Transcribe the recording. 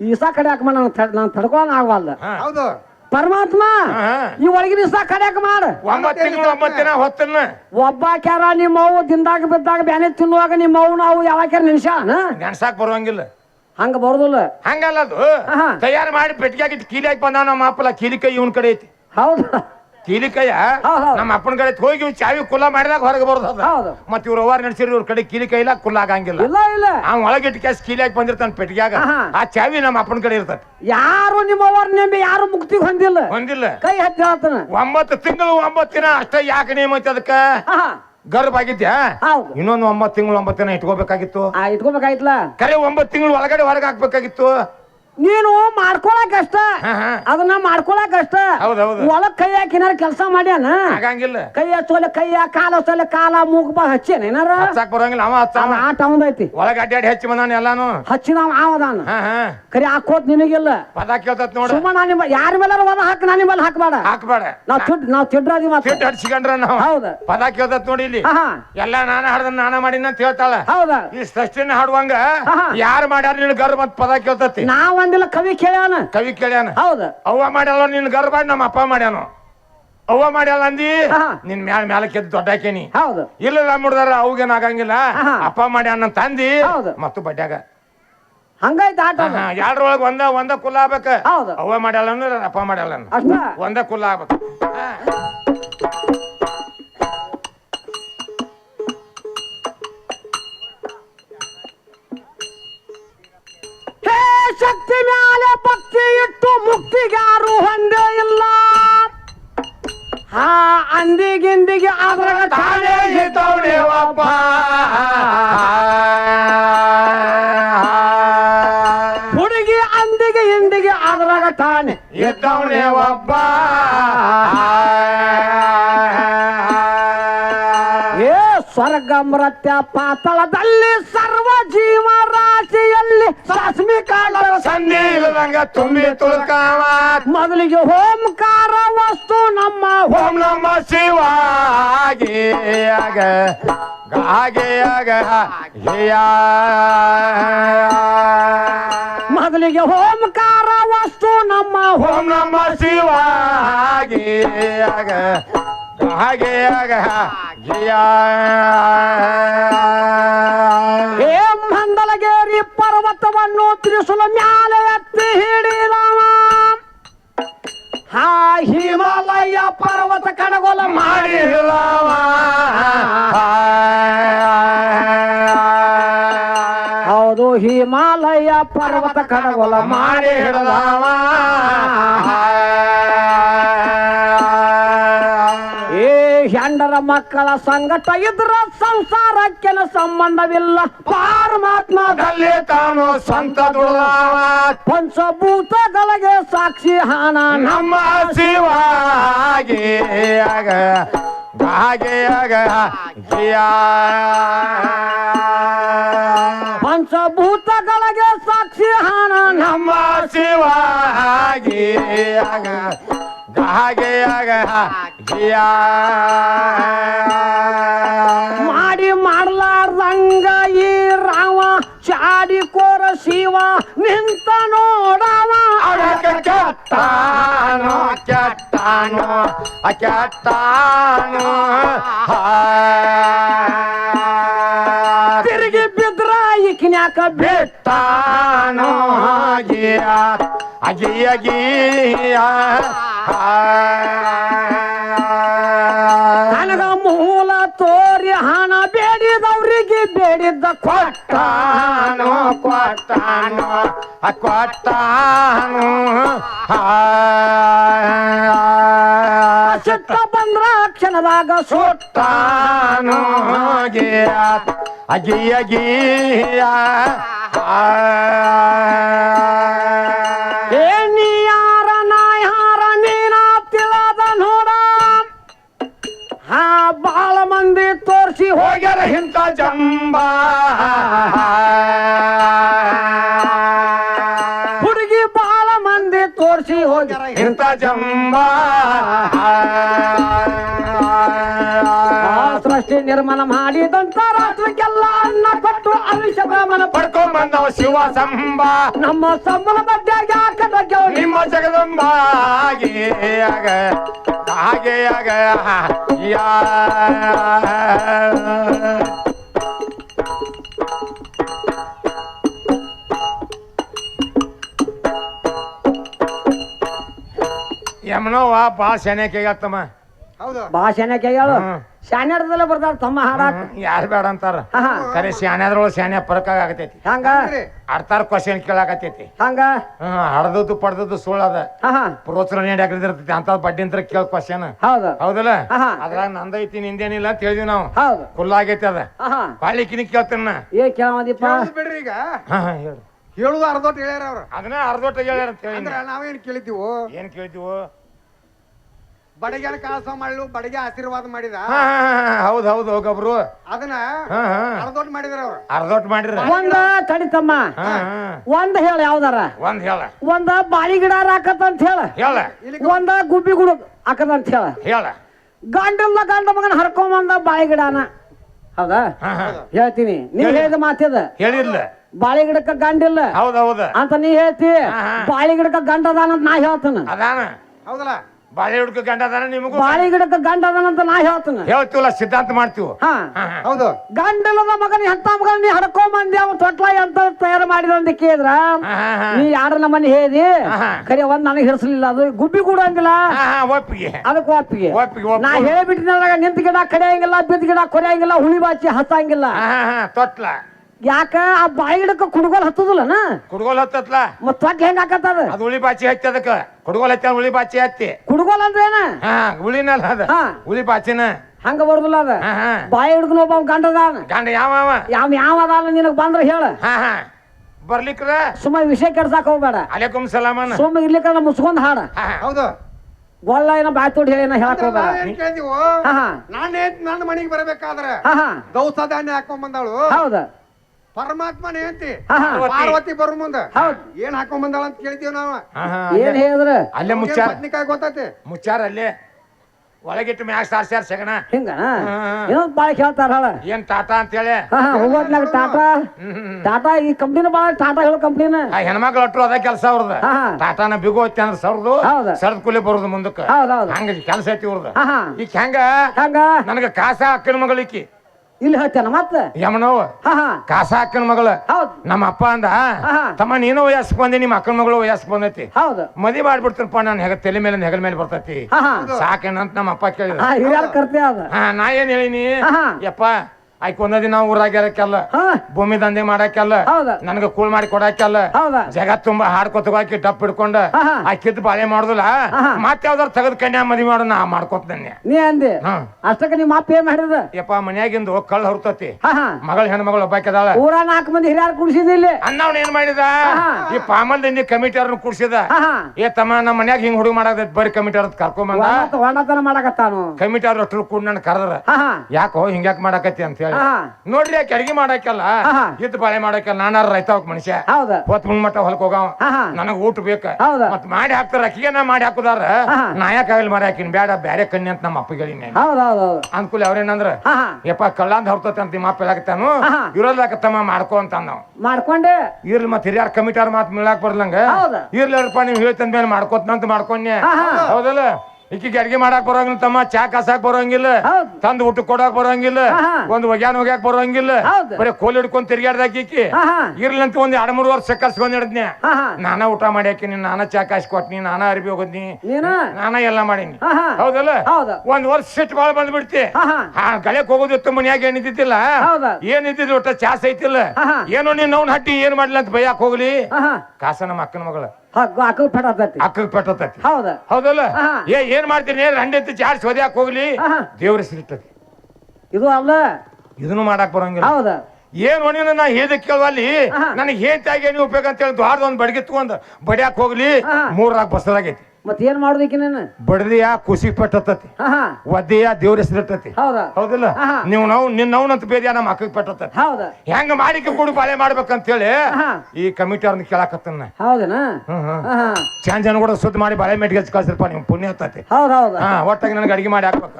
ಈಸ ಕಡ್ಯಾಕ ಮಾಡ ನಾನು ತಡ್ಕೊಳನ್ ಆಗವಲ್ದ. ಹೌದು. ಪರಮಾತ್ಮ. ಈ ಒಳಗಿನ ಇಸ ಕಡ್ಯಾಕ ಮಾಡ. ಒಂಬತ್ತು ತಿಂಗಳು ಒಂಬತ್ತು ದಿನ ಹೊತ್ತನ್ನ. ಒಬ್ಬ ಕ್ಯಾರ ನಿಮ್ಮ ಅವು ದಿನದಾಗ ಬಿದ್ದಾಗ ಬ್ಯಾನೆ ತಿನ್ನುವಾಗ ನಿಮ್ಮ ಅವು ನಾವು ಯಾವಾಗ ನಿಮಿಷ ನೆನ್ಸಾಕ್ ಬರುವಂಗಿಲ್ಲ. ಹಂಗ ಬರುದಿಲ್ಲ. ಹಂಗಲ್ಲ ಅದು. ತಯಾರು ಮಾಡಿ ಪೆಟ್ಟಿಗೆ ಕೀಲಿ ಹಾಕಿ ಬಂದ ನಮ್ಮ ಅಪ್ಪಲ. ಕೀಲಿ ಕೈ ಇವನ್ ಕಡೆ ಐತಿ. ಹೌದು. ಕೀಲಿ ಕೈಯ ಹೌದ್ ಹೌದ್. ನಮ್ಮ ಅಪ್ಪನ ಕಡೆ ಹೋಗಿ ಇವ್ ಚಾವಿ ಕುಲ್ಲ ಮಾಡಿದಾಗ ಹೊರಗೆ ಬರೋದು ಅದ. ಹೌದು. ಮತ್ ಇವ್ರ ಅವ್ವಾರ ನಡೆಸಿರಿ ಇವ್ರ ಕಡೆ ಕೀಲಿ ಇಲ್ಲ ಕುಲ್ಲ ಆಗಂಗಿಲ್ಲ. ಇಲ್ಲ ಇಲ್ಲ. ಅವ್ ಒಳಗಿಟ್ಟು ಕ್ಯಾಸ್ ಕೀಲಿಯಾಗಿ ಬಂದಿರ್ತಾನ ಪೆಟ್ಟಿಗ್ಯಾಗ. ಆಹಾ. ಆ ಚಾವಿ ನಮ್ಮ ಅಪ್ಪನ ಕಡೆ ಇರ್ತದೆ ಯಾರು ನಿಮ್ಮ ಅವ್ರ ನೆಂಬಿ ಯಾರು ಮುಕ್ತಿ ಹೊಂದಿಲ್ಲ? ಹೊಂದಿಲ್ಲ. ಕೈ ಹತ್ತಿ ಹೇಳ್ತಾನ. ಒಂಬತ್ತು ತಿಂಗಳು ಒಂಬತ್ತು ದಿನ ಅಷ್ಟೇ ಯಾಕೆ ನೇಮ್ ಐತೆ ಅದಕ್ಕ? ಆಹಾ, ಗರ್ಭ ಆಗಿದ್ಯಾ? ಹೌದು. ಇನ್ನೊಂದು ಒಂಬತ್ತು ತಿಂಗಳು ಒಂಬತ್ತು ದಿನ ಇಟ್ಕೋಬೇಕಾಗಿತ್ತು. ಆ ಇಟ್ಕೋಬೇಕಾಯ್ತಲ್ಲ ಕರೆ ಒಂಬತ್ತು ತಿಂಗಳು ಒಳಗಡೆ ಹೊರಗೆ ಹಾಕ್ಬೇಕಾಗಿತ್ತು. ನೀನು ಮಾಡ್ಕೊಳಕ್ ಅಷ್ಟ. ಅದನ್ನ ಮಾಡ್ಕೊಳಕ್ ಅಷ್ಟ. ಹೌದು ಹೌದು. ಒಳಗ್ ಕೈ ಹಾಕಿ ಏನಾರ ಕೆಲಸ ಮಾಡ್ಯಾನ? ಆಗಂಗಿಲ್ಲ ಕೈ ಹಚ್ಚೋಲೆ ಕೈಯ ಕಾಲ ಹಚ್ಚೋಲೆ ಕಾಲ ಮೂಗ್ ಬಾ ಹಚ್ಚೇನ ಏನಾರ? ಹಚ್ಚಾಕ್ ಬರಂಗಿಲ್ಲ ಅವ ಹಚ್ಚಾನ. ಅವ ಆಟ ಒಂದೈತಿ. ಒಳಗ ಅಡ್ಡಾಡಿ ಹಚ್ಚಿ ಬಂದಾನ ಎಲ್ಲಾನು? ಹಚ್ಚಿ ನಾವು ಹಾ ಕರಿ ಹಾಕೋತ್ ನಿನಗಿಲ್ಲ. ಪದ ಕೇಳ್ತತ್ ನೋಡ. ಸುಮ್ಮ ನಾ ನಿಮ್ಮ ಯಾರ ಮೇಲಾರ ಒದ ಹಾಕ ನಾನು ನಿಮ್ಮಲ್ಲಿ ಹಾಕ್ಬೇಡ. ಹಾಕ್ಬೇಡ. ನಾವ್ ತಿಡ್ ನಾವ್ ತಿಡ್ರಾದಿ ಮಾತ್ರ. ತಿಡ್ ಹಡ್ಸಿಕೊಂಡ್ರ ನಾವು. ಹೌದ. ಪದ ಕೇಳ್ತತ್ ನೋಡಿ ಇಲ್ಲಿ. ಎಲ್ಲ ನಾನ ಹಾಡ್ದ ನಾನ ಮಾಡಿನ ಅಂತ ಹೇಳ್ತಾಳ. ಹೌದ. ಈ ಸೃಷ್ಟಿನ ಹಾಡುವಂಗ. ಯಾರು ಮಾಡ್ಯಾರ ನಿನ್ ಗರ್ ಮತ್ ಪದ ಕೇಳ್ತತಿ. ನಾವ್ ಒಂದಿಲ್ಲ ಕವಿ ಕೇಳ್ಯಾನ? ಕವಿ ಕೇಳ್ಯಾನ? ಹೌದ. ಅವ್ವ ಮಾಡ್ಯಾಳ ನಿನ್ ಗರ್ಭ ನಮ್ಮ ಅಪ್ಪ ಮಾಡ್ಯಾನು? ಅವ್ವ ಮಾಡ್ಯಾಳ ಅಂದಿ? ಹಾ. ನಿನ್ ಮ್ಯಾಲ ಮ್ಯಾಲ ಕೆದ್ದು ದೊಡ್ಡ ಹಾಕೇನಿ ಹೌದು. ಇಲ್ಲ ಮುಡ್ದಾರ ಅವಾಗೇನ್ ಆಗಂಗಿಲ್ಲ. ಆಹಾ. ಅಪ್ಪ ಮಾಡ್ಯಾನ ಅಂತ ಅಂದಿ. ಹೌದು. ಮತ್ತು ಬಡ್ಯಾಗ. ಹಂಗೈತೆ ಆಟ ಅದು. ಎರಡ್ರೊಳಗ ಒಂದ ಒಂದ ಕುಲ್ಲ ಆಗ್ಬೇಕ. ಹೌದು. ಅವ್ವ ಮಾಡ್ಯಾಳ ಅಂದ್ರೆ ಅಪ್ಪ ಮಾಡ್ಯಾಳ ಅಂದ್ರೆ ಅಷ್ಟ. ಒಂದ ಕುಲ್ಲ ಆಗ್ಬೇಕು. ಮುಕ್ತಿಗಾರು ಹೊಂದೇ ಇಲ್ಲ. ಹಾ ಅಂದಿಗಿಂದಿಗೆ ಅದ್ರಾಗ ತಾನೇ ಇದ್ದವ್ನೇ ಒಬ್ಬ. ಹುಡುಗಿ ಅಂದಿಗೆ ಇಂದಿಗೆ ಅದ್ರಾಗ ತಾನೆ. ಇದ್ದವ್ನೇ ಒಬ್ಬ ಏ ಸ್ವರ್ಗ ಮೃತ್ಯ ಪಾತಳದಲ್ಲಿ ಸರ್ವ ಜೀವ ರಾಶಿಯಲ್ಲಿ ಸಾಸ್ಮಿ ಸಂಧಿ ಇಲ್ಲದಂಗ ತುಂಬಿ ತುಳ್ಕಾವ. ಮೊದಲಿಗೆ ಹೋಮಕಾರ ವಸ್ತು ನಮ್ಮ ಹೋಂ ಓಂ ನಮ ಶಿವಾಗೆ ಆಗ ಗಾಗೆ ಆಗ ಹೇಯ. ಮೊದಲಿಗೆ ಹೋಮಕಾರ ವಸ್ತು ನಮ್ಮ ಹೋಂ ನಮ್ಮ ಶಿವ ಹಾಗೆ ಆಗ ಹಾಗೆ ಆಗ ಹೇಯ ಹೇ ಮಂದಲಗೇರಿ ಪರ್ವತವನ್ನು ತ್ರಿಸುಲ ಮ್ಯಾಲೆ ಎತ್ತಿ ಹಿಡಿದವ. ಹಾ, ಹಿಮಾಲಯ ಪರ್ವತ ಕಡಗೋಲ ಮಾಡಿ ಮಾಡಿಲ್ಲವ ಹೌದು, ಹಿಮಾಲಯ ಪರ್ವತ ಕಡಗೋಲ ಮಾಡಿ ಹಿಡದವ. ಹೆಂಡರ ಮಕ್ಕಳ ಸಂಗಟ ಇದ್ರ ಸಂಸಾರಕ್ಕೆನ ಸಂಬಂಧವಿಲ್ಲ. ಪರಮಾತ್ಮ ತಾನು ಸಂತ ಪಂಚಭೂತಗಳಿಗೆ ಸಾಕ್ಷಿ ಹಾನ ನಮ್ಮ ಶಿವಾಗೆ ಪಂಚಭೂತಗಳಿಗೆ ಸಾಕ್ಷಿ ಹಾನ ನಮ್ಮ ಶಿವಾಗೆ ಗಿಯ ಮಾಡಿ ಮಾಡ್ಲಾರ್ದಂಗ ಈ ರಾವ ಚಾಡಿ ಕೋರ ಶಿವ ನಿಂತ ನೋಡವ. ಕೆಟ್ಟಾನೋ ಕೆಟ್ಟಾನೋ ಕೆಟ್ಟಾನೋ. ತಿರುಗಿ ಬಿದ್ರ ಇಕ್ನ್ಯಾಕ ಬಿಟ್ಟ ಬಿಟ್ಟಾನೋ ಗಿಯ ಅಗಿಯ ಗಿಯ ಬೇಡಿದ್ದ ಕೊಟ್ಟಾನು ಕೊಟ್ಟಾನೋ ಕೊಟ್ಟಾನೋ ಆ ಸಿಟ್ಟ ಬಂದ್ರ ಕ್ಷಣದಾಗ ಸುಟ್ಟ ಸುಟ್ಟಾನೋ ಗಿಯ ಅಗಿಯ ಗಿಯ ಏ ಹೋಗ್ಯಾರ ಹಿಂತ ಜಂಬ. ಹುಡುಗಿ ಬಾಳ ಮಂದಿ ತೋರಿಸಿ ಹೋಗ್ಯಾರ ಹಿಂತ ಜಂಬ. ಸೃಷ್ಟಿ ನಿರ್ಮಾಣ ಮಾಡಿದಂತ ರಾತ್ರಿಗೆಲ್ಲ ಅನ್ನ ಕೊಟ್ಟು ಅವಿಷ ಬ್ರಾಹ್ಮಣ ಪಡ ಪಡ್ಕೊಂಡ್ ಬಂದವ ಶಿವ ಸಂಬ. ನಮ್ಮ ಸಂಬಳ ಬಡ್ಡಿಯಾಗಿ ಯಾಕೆ ನಿಮ್ಮ ಜಗದಂಬ ಹಾಗೆ ಆಗ ಹಾಗೆ ಆಗ ಯಾ ಯಮನವ್ವ ಭಾಳ ಶೆಣೆಕೆ ಆಗತ್ತಮ್ಮ ಹೌದು ಕೇಳು ಹ್ಮ್. ಶಾನ್ಯರ್ದಲ್ಲೇ ಬರ್ತಾರ ತಮ್ಮ ಹಾಡಾಕ. ಯಾರು ಬೇಡ ಅಂತಾರ. ಕರೆ ಶಾನ್ಯಾದ್ರೊಳಗೆ ಶಾನ್ಯ ಪರಕಾಗ ಆಗತೈತಿ ಹಂಗ ಅರ್ಥಾರ್ ಕ್ವಶನ್ ಕೇಳಾಕತೈತಿ ಹಂಗ? ಹ್ಮ್ ಹಡ್ದದ್ದು ಪಡ್ದದ್ದು ಸುಳ್ಳದ ಪ್ರೋತ್ಸಾಹ ನೀಡಾಕಿರ್ತೈತಿ ಅಂತ ಬಡ್ಡಿ ಅಂತ ಕೇಳ ಕ್ವಶನ್ ಹೌದು. ಹೌದಲ್ಲ. ಅದ್ರಾಗ ನಂದೈತಿ ನಿಂದೇನಿಲ್ಲ ಅಂತ ಹೇಳಿದ್ವಿ ನಾವು. ಹೌದು. ಕುಲ್ಲಾಗೈತಿ ಅದ. ಬಾಳಿಕಿನ ಬಾಳಿಕಿನಿ ಏ ಬಿಡ್ರಿ ಈಗ. ಹೇಳು. ಹೇಳುದು ಅರ್ಧೋಟ್ ಹೇಳ್ಯಾರ ಅವ್ರು. ಅದನ್ನ ಅರ್ಧೋಟ ಹೇಳ್ಯಾರ ಅಂತ ಹೇಳಿ ಅಂದ್ರ ನಾವೇನ್ ಕೇಳಿದ್ದೀವೋ? ಏನ್ ಕೇಳ್ತೀವು ಬಡಗೆನ ಕಾಸ ಮಾಡಲು ಬಡಗೆ ಆಶೀರ್ವಾದ ಮಾಡಿದ. ಹೌದ್ ಹೌದ್ ಹೋಗಬ್ರು ಅದನ್ನ ಅರ್ಧೊಟ್ಟು ಅರ್ಧೋಟ್ ಮಾಡಿದ್ರ ಅವ್ರು. ಅರ್ಧೋಟ್ ಮಾಡಿದ್ರ? ಒಂದ ತಡಿತಮ್ಮ ಒಂದ್ ಹೇಳ ಯಾವ್ದಾರ? ಒಂದ್ ಹೇಳ. ಒಂದ ಬಾಳಿ ಗಿಡ ಹಾಕತ್ತಂತ ಹೇಳ. ಹೇಳ. ಒಂದ ಗುಬ್ಬಿ ಗುಡು ಹಾಕದಂತ ಹೇಳ. ಹೇಳ. ಗಂಡಲ್ಲ ಗಂಡ ಮಗನ ಹರ್ಕೊಂಬಂದ ಬಾಳಿ ಗಿಡನ. ಹೌದಾ? ಹೇಳ್ತೀನಿ. ನೀವ್ ಹೇಳಿದ ಮಾತಿದ ಹೇಳಿಲ್ಲ ಬಾಳಿ ಗಿಡಕ್ಕ ಗಂಡಿಲ್ಲ ಹೌದ್ ಹೌದ. ಅಂತ ನೀ ಹೇಳ್ತಿ. ಬಾಳಿ ಗಿಡಕ್ಕ ಗಂಡ ಅದಾನ ಅಂತ ನಾ ಹೇಳ್ತಾನ. ಅದಾನ. ಹೌದಲ್ಲ? ಬಾಳೆ ಹುಡುಕ ಗಂಡ ಅದಾನ ನಿಮಗೂ? ಬಾಳೆ ಗಿಡಕ್ಕ ಗಂಡ ಅದಾನ ಅಂತ ನಾ ಹೇಳ್ತೀನಿ. ಹೇಳ್ತೀವಲ್ಲ ಸಿದ್ಧಾಂತ ಮಾಡ್ತೀವಿ? ಹಾ. ಹೌದು. ಗಂಡಲ್ಲದ ಮಗನ ಎಂತ ಮಗನ ನೀ ಹಡ್ಕೊಂಬಂದಿ ಅವ ತೊಟ್ಲ ಎಂತ ತಯಾರು ಮಾಡಿದ ಅಂತ ಕೇಳಿದ್ರ? ನೀ ಯಾರ ನಮ್ಮನೆ ಹೇಳಿ? ಕರೆ ಒಂದ್ ನನಗೆ ಹಿಡಿಸ್ಲಿಲ್ಲ. ಅದು ಗುಬ್ಬಿ ಕೂಡ ಅಂದಿಲ್ಲ ಹಾ ಹಾ ಒಪ್ಪಿಗೆ. ಅದಕ್ಕೆ ಒಪ್ಪಿಗೆ. ಒಪ್ಪಿಗೆ ಒಪ್ಪಿಗೆ. ನಾ ಹೇಳಿಬಿಟ್ಟಿನ ನಿಂತ ಗಿಡ ಕಡಿಯಂಗಿಲ್ಲ ಬಿದ್ದ ಗಿಡ ಕೊರೆಯಂಗಿಲ್ಲ ಹುಳಿ ಬಾಚಿ ಹತ್ತಂಗಿಲ್ಲ ಹಾ ಹಾ ಹಾ ತೊಟ್ಲ. ಯಾಕ ಆ ಬಾಯಿ ಗಿಡಕ್ಕ ಕುಡ್ಗೋಲ್ ಹತ್ತದಲ್ಲನ? ಕುಡ್ಗೋಲ್ ಹತ್ತತ್ಲ. ಮತ್ ತೊಟ್ಲ ಹೆಂಗ್ ಹಾಕತ್ತದ ಅದು ಉಳಿ ಬಾಚಿ ಹತ್ತಿ ಅದಕ್ಕ. ಕುಡ್ಗೋಲ್ ಹತ್ತ ಉಳಿ ಬಾಚಿ ಹತ್ತಿ. ಕುಡ್ಗೋಲ್ ಅಂದ್ರೆ ಏನ? ಹಾ ಉಳಿನಲ್ಲ ಅದ. ಹಾ. ಉಳಿ ಬಾಚಿನ ಹಂಗ ಬರುದಿಲ್ಲ ಅದ. ಬಾಯಿ ಹಿಡ್ಕೊಂಡು ಒಬ್ಬ ಗಂಡ ಅದಾನ ಗಂಡ ಯಾವ? ಯಾವ ಯಾವ ಅದಾನ ನಿನಗ್ ಬಂದ್ರ ಹೇಳ. ಹಾ ಹಾ. ಬರ್ಲಿಕ್ರ? ಸುಮ್ಮ ವಿಷಯ ಕೆಡ್ಸಾಕ ಹೋಗ್ಬೇಡ. ಅಲೇಕುಮ್ ಸಲಾಮನ್. ಸುಮ್ಮ ಇರ್ಲಿಕ್ಕ ಮುಸ್ಕೊಂಡ್ ಹಾಡ. ಹೌದು. ಗೊಲ್ಲ ಏನ ಬಾಯಿ ತೋಡಿ ಹೇಳಿ ಹೇಳಕ್ ಹೋಗ್ಬೇಡ. ಹಾ ನಾನೇ ನನ್ನ ಮನೆಗೆ ಬರಬೇಕಾದ್ರೆ ದೌಸ ಧಾನ್ಯ ಹಾಕೊಂಡ್ ಬಂದಾಳು. ಹೌದ. ಪರಮಾತ್ಮನ ಅಂತಿ. ಪಾರ್ವತಿ. ಬರು ಮುಂದ. ಹೌದ್. ಏನ್ ಹಾಕೊಂಡ್ ಬಂದಾಳ ಅಂತ ಕೇಳ್ತೀವಿ ನಾವ. ಏನ್ ಹೇಳಿದ್ರ? ಅಲ್ಲೇ ಮುಚ್ಚಾರ. ಬದ್ನಿಕಾಯಿ ಗೊತ್ತೈತಿ? ಮುಚ್ಚಾರ ಅಲ್ಲೇ. ಒಳಗಿಟ್ಟು ಮ್ಯಾಗ ಸಾರ್ಸ್ಯಾರ ಸೆಗಣ. ಹಿಂಗ ಬಾಳ ಕೇಳ್ತಾರ ಏನ್ ಟಾಟಾ ಅಂತ ಹೇಳಿ ಹೋಗೋದ್ನಾಗ ಟಾಟಾ. ಟಾಟಾ ಈ ಕಂಪ್ನಿನ ಬಾಳ ಟಾಟಾ ಹೇಳೋ ಕಂಪ್ನಿನ ಹೆಣ್ಮಕ್ಳು ಒಟ್ಟರು ಅದ ಕೆಲಸ ಅವ್ರದ್ದು. ಟಾಟಾನ ಬಿಗು ಐತಿ ಅಂದ್ರೆ ಸರ್ದು. ಸರದ್ ಸರ್ದ್ ಕೂಲಿ ಬರೋದು ಮುಂದಕ್ಕೆ. ಹಂಗ ಕೆಲಸ ಐತಿ ಇವ್ರದ. ಹಾ ಹಾ. ಈಗ ಹೆಂಗ? ಹಂಗ? ನನಗ ಕಾಸ ಅಕ್ಕನ ಮಗಳಿಕಿ ಇಲ್ಲಿ ಹೇಳ್ತೇನ ಮತ್ತ? ಯಮನವ್ ಹಾ ಹಾ. ಕಾಸ ಅಕ್ಕನ ಮಗಳ. ಹೌದ್. ನಮ್ಮ ಅಪ್ಪ ಅಂದ ಹಾ. ತಮ್ಮ ನೀನು ವಯಸ್ಸು ಬಂದಿ ನಿಮ್ಮ ಅಕ್ಕನ ಮಗಳು ವಯಸ್ಸು ಬಂದೈತಿ. ಹೌದು. ಮದಿ ಮಾಡ್ಬಿಡ್ತೀನಪ್ಪ ನಾನು ಹೆಗ ತಲೆ ಮೇಲೆ ಹೆಗಲ ಮೇಲೆ ಬರ್ತೈತಿ. ಹಾ ಹಾ. ಸಾಕೇನಂತ ನಮ್ಮ ಅಪ್ಪ ಕೇಳಿದ ಹಾ ಹಿರಿಯರ ಕರ್ತೆ ಅದ. ಹಾ ನಾ ಏನ್ ಹೇಳಿನಿ? ಹಾ, ಹಾ. ಯಪ್ಪ ಆಯ್ಕೆ ಒಂದ ದಿನ ಊರಾಗ್ಯಾರಕ್ಕೆಲ್ಲ ಹಾ. ಭೂಮಿ ದಂಧೆ ಮಾಡಕ್ಕೆಲ್ಲ. ಹೌದ. ನನಗ ಕೂಲ್ ಮಾಡಿ ಕೊಡಕ್ಕೆಲ್ಲ. ಹೌದ. ಜಗತ್ ತುಂಬಾ ಹಾಡ್ಕೊತ ಹಾಕಿ ಡಪ್ ಹಿಡ್ಕೊಂಡ. ಹಾ, ಹಾ. ಬಾಳೆ ಮಾಡುದಿಲ್ಲ. ಹಾ. ಮತ್ತೆ ಯಾವ್ದಾರು ತೆಗೆದ್ ಕನ್ಯಾ ಮದಿ ಮಾಡು ನಾ ಮಾಡ್ಕೊತೇನೆ ನನ್ನೆ. ನೀ ಅಂದಿ? ಹಾ. ಅಷ್ಟಕ್ಕ ನಿಮ್ಮ ಅಪ್ಪ ಏನ್ ಮಾಡಿದ? ಯಪ್ಪ ಮನ್ಯಾಗಿಂದು ಕಳ್ಳ ಹೊರ್ತತಿ. ಹಾ ಹಾ. ಮಗಳ ಹೆಣ್ಮಗಳು ಒಬ್ಬಾಕಿದಾಳ ಊರ ನಾಲ್ಕು ಮಂದಿ ಹಿರಿಯರ್ ಕುಡಿಸಿದ ಇಲ್ಲಿ. ಅನ್ನವ್ನ ಏನ್ ಮಾಡಿದ? ಹಾ. ಈ ಪಾಮಲ್ ದನ್ನಿ ಕಮಿಟಿ ಅವ್ರನ್ನ ಕೂಡ್ಸಿದ. ಹಾ ಹಾ. ಏ ತಮ್ಮ ನಮ್ಮ ಮನ್ಯಾಗ ಹಿಂಗ್ ಹುಡುಗ ಮಾಡದ ಬರೀ ಕಮಿಟಿ ಅವ್ರದ್ ಕರ್ಕೊಂಬಂದ. ಒಣತನ ಮಾಡಕತ್ತಾನು. ಕಮಿಟಿ ಅವ್ರ ಅಷ್ಟ್ರು ಕೂಡ ನನ್ ಕರೆದ್ರ. ಹಾ ಹಾ. ಯಾಕೋ ಹಿಂಗ್ಯಾಕ್ ಮಾಡಕತ್ತಿ ಅಂತ ಹೇಳಿ. ನೋಡ್ರಿ ಯಾಕೆ ಅಡಿಗೆ ಮಾಡಕ್ಕೆಲ್ಲ? ಆಹಾ. ಇದ್ ಬಾಳೆ ಮಾಡಾಕಲ್ಲ ನಾನಾರ ರೈತಾವಕ್ ಮನುಷ್ಯ. ಹೌದ. ಹೊತ್ ಮಟ್ಟ ಹೊಲಕ್ ಹೋಗವ. ನನಗ ಊಟ ಬೇಕ. ಹೌದ. ಮತ್ ಮಾಡಿ ಹಾಕ್ತಾರ. ಅಕ್ಕಿಗೆ ನಾ ಮಾಡಿ ಹಾಕುದಾರ. ಆಹಾ. ನಾಯಕಾಗಲಿ ಮಾಡಿ ಹಾಕಿನ. ಬೇಡ ಬ್ಯಾರೆ ಕನ್ಯ ಅಂತ ನಮ್ಮ ಅಪ್ಪ ಹೇಳಿನಿ ಹೌದ್ ಹೌದ್ ಹೌದ್. ಅನ್ಕೂಲ ಅವ್ರೇನಂದ್ರ ಹಾ ಹಾ ಯಪ್ಪ ಕಳ್ಳಂದ್ ಹೊರ್ತತಿ ಅಂತ ನಿಮ್ಮ ಅಪ್ಪ ಹೇಳಕತ್ತಾನು. ಆಹಾ. ಇರೋದ್ಲಾಕತ್ತಮ್ಮ ಮಾಡ್ಕೊ ಅಂತ ನಾವು ಮಾಡ್ಕೊಂಡೆ. ಇರ್ಲಿ ಮತ್ ಹಿರಿಯರ್ ಕಮಿಟಾರ್ ಮಾತ್ ಮೀಳಾಕ್ ಬರ್ಲಂಗ. ಇರ್ಲಿ ಇರ್ಲಪ್ಪ ನೀವ್ ಹೇಳ್ತಂದ ಮೇಲೆ ಮಾಡ್ಕೋತನಂತ ಮಾಡ್ಕೊಂಡೆ. ಹೌದಲ್ಲ? ಈಕಿಗೆ ಅಡ್ಗೆ ಮಾಡಕ್ ಬರೋಂಗಿಲ್ಲ ತಮ್ಮ ಚಾ ಕಾಸಾಕ್ ಬರೋಂಗಿಲ್ಲ ತಂದು ತಂದ್ ಊಟ ಕೊಡಾಕ್ ಬರೋಂಗಿಲ್ಲ ಆಹಾ. ಒಂದ್ ಒಗ್ಯಾನ್ ಒಗ್ಯಾಕ್ ಬರೋಂಗಿಲ್ಲ ಹೌದ್. ಬರೀ ಕೋಲ್ ಹಿಡ್ಕೊಂಡ್ ತಿರ್ಗಾಡ್ದಾಕ ಈಕಿ. ಇರ್ಲಂತ ಒಂದ್ ಎರಡ್ ಮೂರು ವರ್ಷ ಕಲ್ಸ್ಕೊಂಡ್ ಹಿಡ್ದ್ನೆ. ಹಾ ಹಾ. ನಾನ ಊಟ ಮಾಡಿ ಹಾಕಿನಿ ನಾನ ಚಾ ಕಾಸ್ ಕೊಟ್ನಿ ನಾನ ಅರ್ಬಿ ಹೋಗದ್ನಿ ನೀನು? ನಾನ ಎಲ್ಲ ಮಾಡೀನಿ. ಹೌದಲ್ಲ? ಹೌದ. ಒಂದ್ ವರ್ಷ ಸಿಟ್ಟು ಬಾಳ ಬಂದ್ಬಿಡ್ತಿ. ಹಾ ಹೋಗೋದು ತುಂಬ ಗಳಕ್ ಹೋಗೋದಿತ್ತು ಮನ್ಯಾಗ ಏನ್ ಇದ್ದಿದ್ದಿಲ್ಲ? ಹೌದ. ಏನ್ ಇದ್ದಿದ್ದು ಒಟ್ಟ ಚಾಸ್ ಐತಿಲ್ಲ? ಹಾ, ಹಾ. ಏನೋ ನೀನ್ ಅವ್ನ ಹಟ್ಟಿ ಏನ್ ಮಾಡ್ಲಿ ಅಂತ ಬೈಯಾಕ್ ಹೋಗ್ಲಿ? ಕಾಸ ನಮ್ಮ ಅಕ್ಕನ ಮಗಳ. ಅಕ್ಕ ಪೆಟ್ಟತೈತಿ ಅಕ್ಕಗ್ ಪೆಟ್ಟತತಿ ಹೌದ. ಹೌದಲ್ಲ? ಏ ಏನ್ ಮಾಡ್ತೀನಿ ರಂಡೆತ್ತಿ ಚಾರ್ ಹೊದ್ಯಾಕ್ ಹೋಗ್ಲಿ. ದೇವ್ರ ಸಿಗ್ತದೆ. ಇದು ಅಲ್ಲ. ಇದನ್ನು ಮಾಡಾಕ್ ಬರಂಗಿಲ್ಲ. ಹೌದ. ಏನ್ ಒಣ ನಾ ಹೇಳ್ದ ಕೇಳುವಲ್ಲಿ. ನನಗೆ ಹೇಳ್ತಾಗ ಏನು ಉಪಯೋಗ ಅಂತ ಹೇಳಿ ದ್ವಾರದ ಒಂದು ಬಡಗಿ ತಗೊಂಡ್ ಬಡಿಯಾಕ್ ಹೋಗ್ಲಿ. ಮೂರ್ನಾಕ್ ಮೂರ್ನಾಲ್ಕು ಮತ್ ಏನ್ ಮಾಡೋದಕ್ಕೆ ನೀನು? ಬಡದಿಯ ಖುಷಿ ಪಟ್ಟತತಿ ಹಾ ಹಾ. ಒದ್ದೆಯ ದೇವ್ರ ಹೆಸರಿರ್ತತಿ ಹೌದಾ? ಹೌದಿಲ್ಲ? ಆಹಾ. ನೀವು ನಾವು ನಿನ್ನ ಅಂತ ಬೇದಿಯ ನಮ್ಮ ಅಕ್ಕಗೆ ಪಟ್ಟತತಿ ಹೌದಾ? ಹೆಂಗ ಮಾಡಿಕೆ ಕೊಡು ಬಾಳೆ ಮಾಡ್ಬೇಕಂತೇಳಿ ಆಹಾ. ಈ ಕಮಿಟಿ ಅವ್ರನ್ನ ಕೇಳಾಕತ್ತನ್ನ ಹೌದನ? ಹ್ಮ್ ಹ್ಮ್. ಹಾ ಹಾ. ಚಂದ ಜನ ಕೂಡ ಸುದ್ದಿ ಮಾಡಿ ಬಾಳೆ ಮೆಟ್ಗೆ ಕಳ್ಸಿರಪ್ಪ ನಿಮ್ ಪುಣ್ಯ ಹತ್ತತಿ ಹೌದ್ ಹೌದಾ. ಹಾ ಒಟ್ಟಾಗಿ ನನಗೆ ಅಡಿಗೆ ಮಾಡಿ ಹಾಕ್ಬೇಕು.